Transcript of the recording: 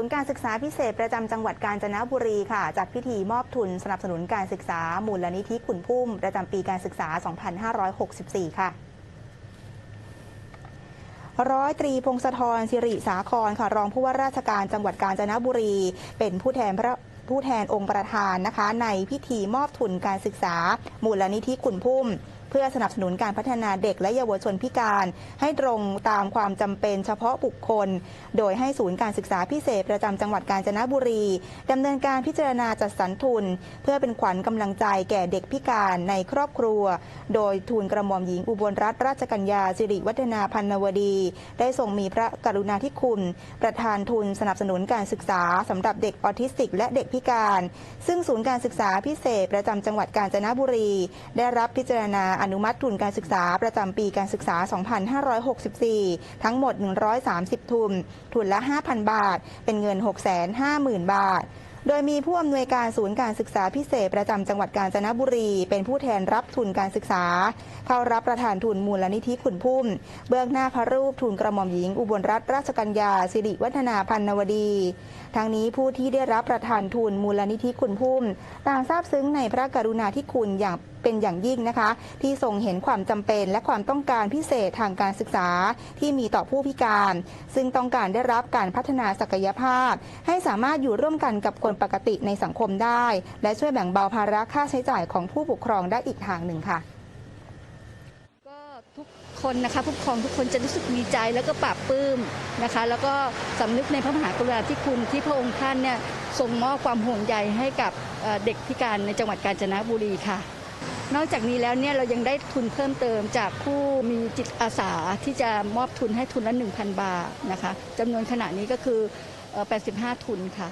ศูนย์การศึกษาพิเศษประจำจังหวัดกาญจนบุรีค่ะจัดพิธีมอบทุนสนับสนุนการศึกษามูลนิธิขุนพุ่ม ประจำปีการศึกษา 2564 ค่ะร้อยตรีพงศธรสิริสาครค่ะรองผู้ว่าราชการจังหวัดกาญจนบุรี เป็นผู้แทนพระผู้แทนองค์ประธานนะคะ ในพิธีมอบทุนการศึกษา มูลนิธิขุนพุ่ม เพื่อสนับสนุนการพัฒนาเด็กและเยาวชนพิการ ให้ตรงตามความจำเป็นเฉพาะบุคคล โดยให้ศูนย์การศึกษาพิเศษประจำจังหวัดกาญจนบุรีดำเนินการพิจารณาจัดสรรทุน เพื่อเป็นขวัญกำลังใจแก่เด็กพิการในครอบครัว โดยทูลกระหม่อมหญิงอุบลรัตนราชกัญญาสิริวัฒนาพันนวดี ได้ทรงมีพระกรุณาธิคุณ ประธานทุนสนับสนุนการศึกษาสำหรับเด็กออทิสติก และเด็กพิการ ซึ่งศูนย์การศึกษาพิเศษประจำจังหวัดกาญจนบุรี ได้รับพิจารณาอนุมัติทุนการศึกษาประจำปีการศึกษา 2564 ทั้งหมด 130 ทุน ทุนละ 5,000 บาท เป็นเงิน 650,000 บาทโดยมีผู้อำนวยการศูนย์การศึกษาพิเศษประจำจังหวัดกาญจนบุรี เป็นผู้แทนรับทุนการศึกษา เข้ารับประทานทุนมูลนิธิขุนพุ่ม เบื้องหน้าพระรูปทุนกระหม่อมหญิง อุบลรัตนราชกัญญาสิริวัฒนาพันนวดี ทั้งนี้ผู้ที่ได้รับประทานทุนมูลนิธิขุนพุ่ม ต่างทราบซึ้งในพระกรุณาธิคุณอย่างเป็นอย่างยิ่งนะคะ ที่ทรงเห็นความจำเป็น และความต้องการพิเศษทางการศึกษาที่มีต่อผู้พิการ ซึ่งต้องการได้รับการพัฒนาศักยภาพ ให้สามารถอยู่ร่วมกันกับคนปกติในสังคมได้ และช่วยแบ่งเบาภาระค่าใช้จ่ายของผู้ปกครองได้อีกทางหนึ่งค่ะก็ทุกคนนะคะผู้ปกครองทุกคนจะรู้สึกดีใจแล้วก็ปลาบปลื้มนะคะ แล้วก็สำนึกในพระมหากรุณาธิคุณที่พระองค์ท่านเนี่ยทรงมอบความห่วงใยให้กับเด็กพิการในจังหวัดกาญจนบุรีค่ะ นอกจากนี้แล้วเนี่ยเรายังได้ทุนเพิ่มเติมจากผู้มีจิตอาสาที่จะมอบทุนให้ทุนละ 1,000 บาทนะคะจำนวนขณะนี้ก็คือ 85 ทุนค่ะ